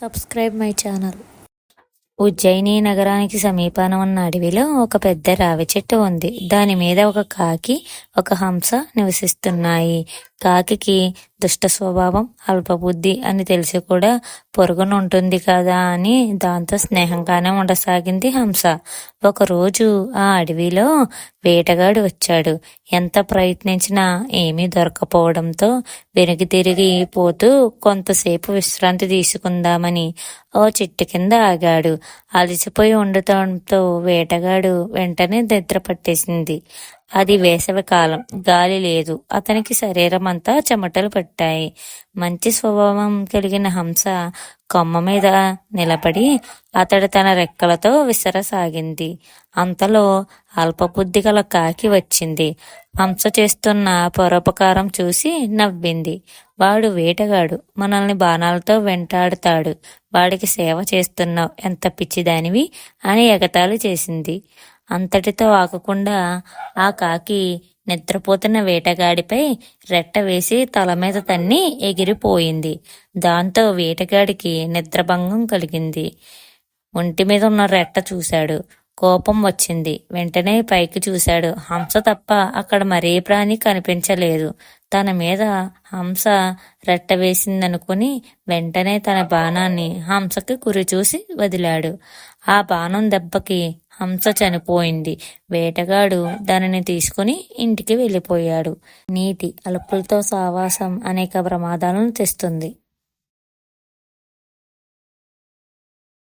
Subscribe my channel Ujjaini నగరానికి సమీపాన ఉన్న అడవిలో ఒక పెద్ద రావి చెట్టు ఉంది. దాని మీద ఒక కాకి ఒక హంస నివసిస్తున్నాయి. కాకి దుష్ట స్వభావం అల్పబుద్ధి అని తెలిసి కూడా పొరుగున ఉంటుంది కదా అని దాంతో స్నేహంగానే ఉండసాగింది హంస. ఒకరోజు ఆ అడవిలో వేటగాడు వచ్చాడు. ఎంత ప్రయత్నించినా ఏమీ దొరకపోవడంతో వెనక్కి తిరిగి పోతూ కొంతసేపు విశ్రాంతి తీసుకుందామని ఓ చెట్టు కింద ఆగాడు. అలసిపోయి ఉండటంతో వేటగాడు వెంటనే నిద్ర పట్టేసింది. అది వేసవికాలం గాలి లేదు. అతనికి శరీరం అంతా చెమటలు పట్టాయి. మంచి స్వభావం కలిగిన హంస కొమ్మ మీద నిలబడి అతడు తన రెక్కలతో విసరసాగింది. అంతలో అల్పబుద్ధి గల కాకి వచ్చింది. హంస చేస్తున్న పరోపకారం చూసి నవ్వింది. వాడు వేటగాడు. మనల్ని బాణాలతో వెంటాడుతాడు. వాడికి సేవ చేస్తున్నావు. ఎంత పిచ్చిదానివి అని ఎగతాళి చేసింది. అంతటితో ఆగకుండా ఆ కాకి నిద్రపోతున్న వేటగాడిపై రెట్ట వేసి తల మీద తన్ని ఎగిరిపోయింది. దాంతో వేటగాడికి నిద్రభంగం కలిగింది. ఒంటి మీద ఉన్న రెట్ట చూశాడు. కోపం వచ్చింది. వెంటనే పైకి చూశాడు. హంస తప్ప అక్కడ మరే ప్రాణి కనిపించలేదు. తన మీద హంస రెట్ట వేసిందనుకుని వెంటనే తన బాణాన్ని హంసకి కురిచూసి వదిలాడు. ఆ బాణం దెబ్బకి హంస చనిపోయింది. వేటగాడు దానిని తీసుకుని ఇంటికి వెళ్ళిపోయాడు. నీటి అలుపులతో సావాసం అనేక ప్రమాదాలను తెస్తుంది.